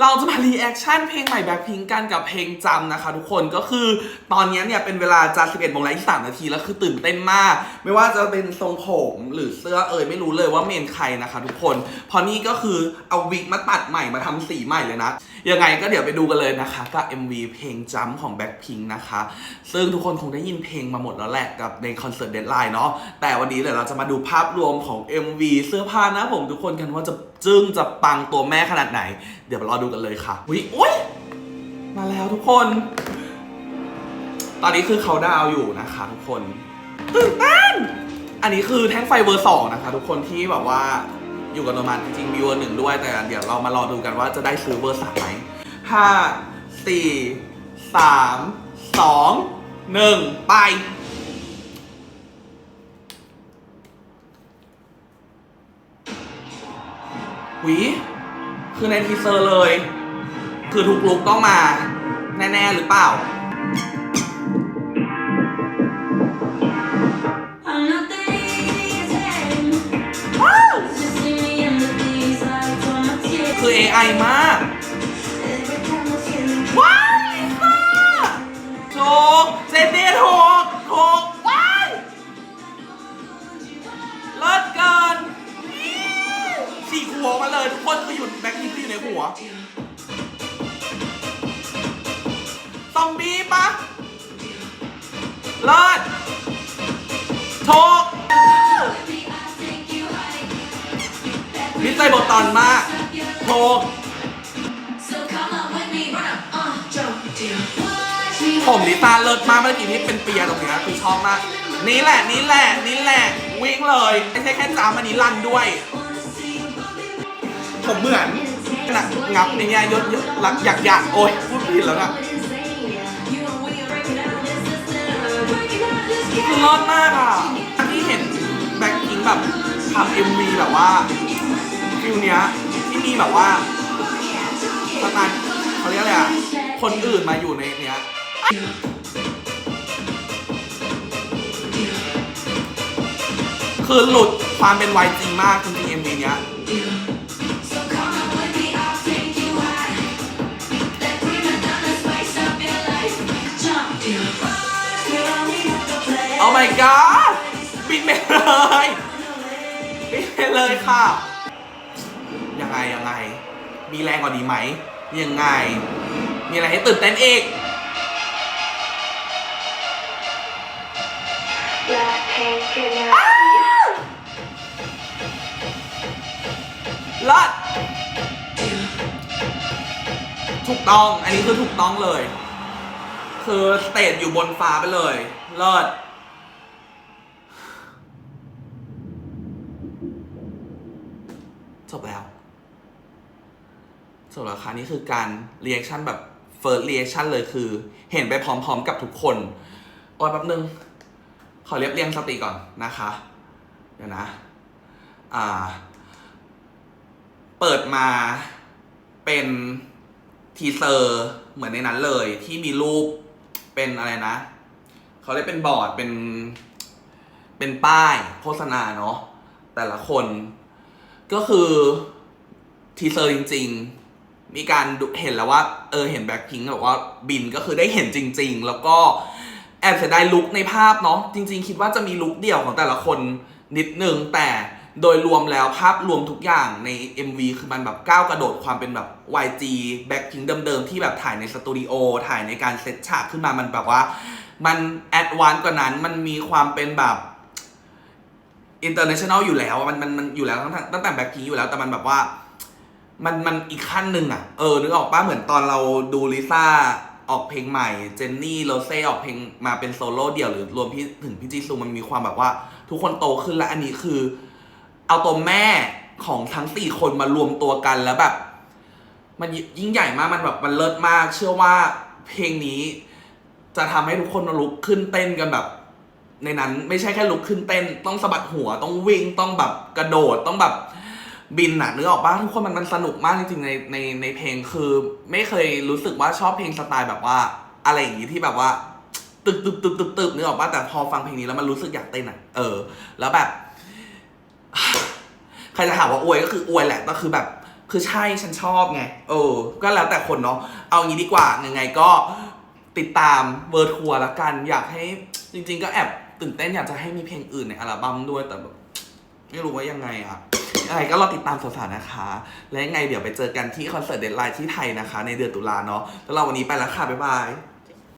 เราจะมารีแอคชั่นเพลงใหม่แบ็คพิงกันกับเพลงจำนะคะ ทุกคนก็คือตอนนี้เนี่ยเป็นเวลาจะ11โมงแล้วอีก3นาทีแล้วคือตื่นเต้นมาก ไม่ว่าจะเป็นทรงผมหรือเสื้อเอ่ยไม่รู้เลยว่าเมนใครนะคะ ทุกคนเพราะนี่ก็คือเอาวิกมาตัดใหม่มาทำสีใหม่เลยนะ ยังไงก็เดี๋ยวไปดูกันเลยนะคะกับ MV เพลงจำของแบ็คพิงนะคะ ซึ่งทุกคนคงได้ยินเพลงมาหมดแล้วแหละกับในคอนเสิร์ตเดดไลน์เนาะแต่วันนี้เดี๋ยวเราจะมาดูภาพรวมของ MV เสื้อผ้านะผมทุกคนกันว่าจะจึ้งจะปังตัวแม่ขนาดไหน เดี๋ยวมารอดูกันเลยค่ะวิอุ้ยมาแล้วทุกคน ตอนนี้คือเขาดาวอยู่นะคะทุกคนตื่นเต้นอันนี้คือแท่งไฟเวอร์สองนะคะ ทุกคนที่แบบว่า อยู่กับโนมันจริงๆมีเวอร์หนึ่งด้วยแต่เดี๋ยวเรามารอดูกันว่าจะได้ซื้อเวอร์สามไหมห้าสี่สามสองหนึ่งไป หวี คือในทีเซอร์เลย คือทุกลุกต้องมา แน่ ๆ หรือเปล่า AI มากว้าวลิซ่าถูกเจนนี่ถูกถูกว้าวเลิศเกินสี่หัวมาเลยทุกคนคืออยู่แบ็คพิงคืออยู่ในหัวซอมบี้ปะเลิศถูกมิสไซโบตอนมาก ถูก So come on with me run up uh jump deal Watch me ผมลิซ่าเลิศมากเมื่อกี้ที่เป็นเปียตรงเนี้ยคือชอบมาก นี่แหละนี่แหละนี่แหละวิ่งเลยไม่ใช่แค่จามอันนี้รันด้วย wanna see you bubble ผมเหมือนหนักงับในเนี้ยยศยศหลักอยากอยากโอ้ยพูดผิดแล้วนะ You know when you break it down this system Break it down this คือรอดมากอะที่เห็นแบ็คพิงแบบทำเอ็มวีแบบว่าฟิลเนี้ย ที่มีแบบว่าประมาณเขาเรียกอะไรอะ คนอื่นมาอยู่ในเนี้ยคือหลุดความเป็นไรจริงมากจริงๆ MV เนี้ยโอ้ my god ปิดไปเลยปิดไปเลยค่ะ ไงยังไง มีแรงกว่านี้ไหม ยังไง มีอะไรให้ตื่นเต้นอีกลิศถูกต้อง อันนี้คือถูกต้องเลย คือสเตจอยู่บนฟ้าไปเลย เลิศจบแล้ว จบแล้วค่ะนี่คือการเรีแอคชั่นแบบ first reaction เลยคือ เห็นไปพร้อมๆกับทุกคนโอ้ยแป๊บนึง ขอเรียบเรียงสติก่อนนะคะ เดี๋ยวนะ อ่า เปิดมาเป็นทีเซอร์เหมือนในนั้นเลย ที่มีรูปเป็นอะไรนะ เขาเรียกเป็นบอร์ดเป็น เป็นป้ายโฆษณาเนาะแต่ละคน ก็คือทีเซอร์จริง ๆ มีการเห็นแล้วว่าเออเห็นแบ็คพิงค์แบบว่าบินก็คือได้เห็นจริง ๆ แล้วก็แอบเสียดายลุคในภาพเนาะจริง ๆ คิดว่าจะมีลุคเดี่ยวของแต่ละคนนิดนึงแต่โดยรวมแล้วภาพรวมทุกอย่างใน MV คือมันแบบก้าวกระโดดความเป็นแบบ YG แบ็คพิงเดิมๆ ที่แบบถ่ายในสตูดิโอถ่ายในการเซตฉากขึ้นมามันแบบว่า มันแอดวานซ์กว่านั้นมันมีความเป็นแบบอินเตอร์เนชั่นแนลอยู่แล้วมันมันมันอยู่แล้วตั้งแต่ตั้งแต่แบ็คพิงอยู่แล้วแต่มันแบบว่า มันมันอีกขั้นหนึ่งอะ เออ นึกออกป้ะเหมือนตอนเราดูลิซ่าออกเพลงใหม่ เจนนี่โรเซ่ออกเพลงมาเป็นโซโล่เดี่ยวหรือรวมพี่ถึงพี่จีซูมันมีความแบบว่า ทุกคนโตขึ้นและอันนี้คือ เอาตัวแม่ของทั้งสี่คนมารวมตัวกันแล้วแบบ มันยิ่งใหญ่มากมันแบบมันเลิศมาก เชื่อว่าเพลงนี้ จะทำให้ทุกคนลุกขึ้นเต้นกันแบบ ในนั้นไม่ใช่แค่ลุกขึ้นเต้น ต้องสะบัดหัวต้องวิ่งต้องแบบกระโดดต้องแบบ บินอะนึกออกปะทุกคนมันมันสนุกมากจริงๆในในในเพลงคือ ไม่เคยรู้สึกว่าชอบเพลงสไตล์แบบว่า อะไรอย่างงี้ที่แบบว่าตึกตึกตึกตึกตึกนึกออกปะแต่พอฟังเพลงนี้แล้วมันรู้สึกอยากเต้นอะเออ แล้วแบบใครจะถามว่าอวยก็คืออวยแหละก็คือแบบคือใช่ฉันชอบไงเออ ก็แล้วแต่คนเนาะเอางี้ดีกว่ายังไงก็ติดตามเวอร์ทัวร์ละกัน อยากให้จริง ๆ ก็แอบตื่นเต้นอยากจะให้มีเพลงอื่นในอัลบั้มด้วยแต่แบบไม่รู้ว่ายังไงอะังไงก็รอติดตามสาวๆนะคะ และยังไงเดี๋ยวไปเจอกันที่คอนเสิร์ตเดดไลน์ที่ไทยนะคะ ในเดือนตุลาเนาะแล้วเราวันนี้ไปแล้วค่ะ บ๊ายบาย